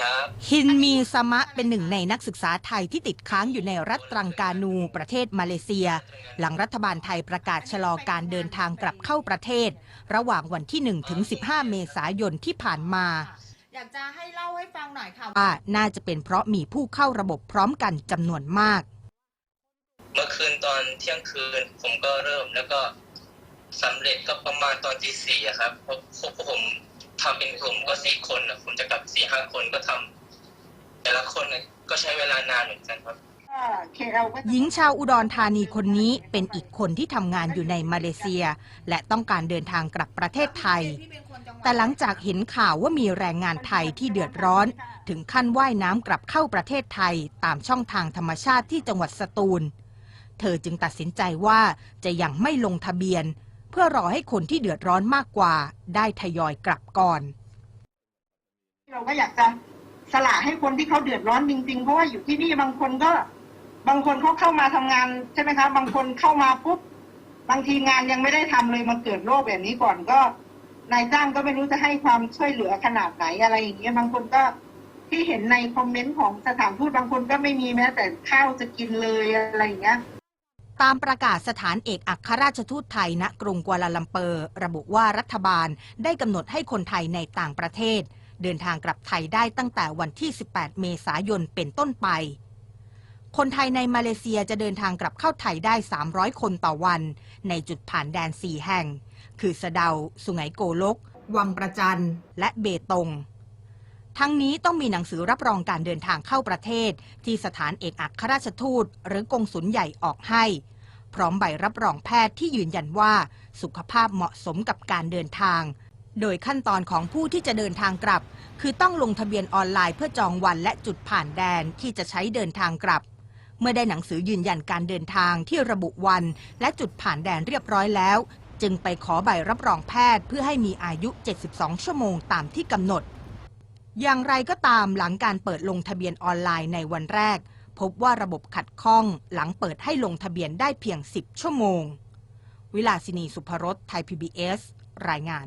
ครับ ฮินมีสมะเป็นหนึ่งในนักศึกษาไทยที่ติดค้างอยู่ในรัฐตรังกานูประเทศมาเลเซีย หลังรัฐบาลไทยประกาศชะลอการเดินทางกลับเข้าประเทศ ระหว่างวันที่ 1 ถึง 15 เมษายนที่ผ่านมา อยากจะให้เล่าให้ฟังหน่อยค่ะว่าน่าจะเป็นเพราะมีผู้เข้าระบบพร้อมกันจำนวนมาก เมื่อคืนตอนเที่ยงคืนผมก็เริ่มแล้วก็สำเร็จก็ประมาณตอนที่สี่อะครับเพราะพวกผม ทำเป็นกลุ่มก็สี่คนอะผมจะกลับสี่ห้าคนก็ทำแต่ละคนน่ะก็ใช้เวลานานเหมือนกันครับหญิงชาวอุดรธานีคนนี้เป็นอีกคนที่ทำงานอยู่ในมาเลเซีย และต้องการเดินทางกลับประเทศไทย แต่หลังจากเห็นข่าวว่ามีแรงงานไทยที่เดือดร้อน ถึงขั้นว่ายน้ำกลับเข้าประเทศไทย ตามช่องทางธรรมชาติที่จังหวัดสตูล เธอจึงตัดสินใจว่าจะยังไม่ลงทะเบียน เพื่อรอให้คนที่เดือดร้อนมากกว่า ได้ทยอยกลับก่อน เราก็อยากจะสละให้คนที่เขาเดือดร้อนจริงๆ เพราะว่าอยู่ที่นี่บางคนก็ บางคนเขาเข้ามาทำงานใช่ไหมคะบางคนเข้ามาปุ๊บบางทีงานยังไม่ได้ทำเลยมาเกิดโรคแบบนี้ก่อนก็นายจ้างก็ไม่รู้จะให้ความช่วยเหลือขนาดไหนอะไรอย่างเงี้ยบางคนก็ที่เห็นในคอมเมนต์ของสถานทูตบางคนก็ไม่มีแม้แต่ข้าวจะกินเลยอะไรอย่างเงี้ย ตามประกาศสถานเอกอัครราชทูตไทยณกรุงกัวลาลัมเปอร์ ระบุว่ารัฐบาลได้กำหนดให้คนไทยในต่างประเทศ เดินทางกลับไทยได้ตั้งแต่วันที่ 18 เมษายนเป็นต้นไป คนไทยในมาเลเซียจะเดินทางกลับเข้าไทยได้ 300 คนต่อวัน ในจุดผ่านแดน 4 แห่ง คือสะเดา สุไหงโกลก วังประจันและเบตง ทั้งนี้ต้องมีหนังสือรับรองการเดินทางเข้าประเทศ ที่สถานเอกอัครราชทูต หรือกงสุลใหญ่ออกให้ พร้อมใบรับรองแพทย์ที่ยืนยันว่าสุขภาพเหมาะสมกับการเดินทาง โดยขั้นตอนของผู้ที่จะเดินทางกลับ คือต้องลงทะเบียนออนไลน์เพื่อจองวันและจุดผ่านแดนที่จะใช้เดินทางกลับ เมื่อได้หนังสือยืนยันการเดินทางที่ระบุวัน และจุดผ่านแดนเรียบร้อยแล้ว จึงไปขอใบรับรองแพทย์เพื่อให้มีอายุ 72 ชั่วโมงตามที่กำหนด อย่างไรก็ตามหลังการเปิดลงทะเบียนออนไลน์ในวันแรก พบว่าระบบขัดข้องหลังเปิดให้ลงทะเบียนได้เพียง 10 ชั่วโมง วิลาสินีสุภรสไทย PBS รายงาน